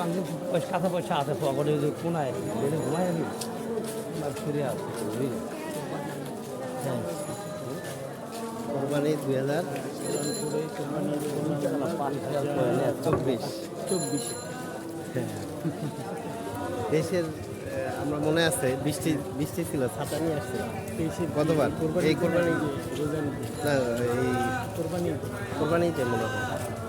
বাংলা পয়সা আছে পকেটে যে কোনায় বেড়ে ঘুমাই আমি আর ফিরে হ্যাঁ কোরবানি দুই হাজার চব্বিশ চব্বিশ দেশের আমরা মনে আছে, বৃষ্টি বৃষ্টি ছিল, ছাতা নিয়ে আসছে। কতবার এই কোরবানি এই কোরবানি কোরবানিতে মনে হয়।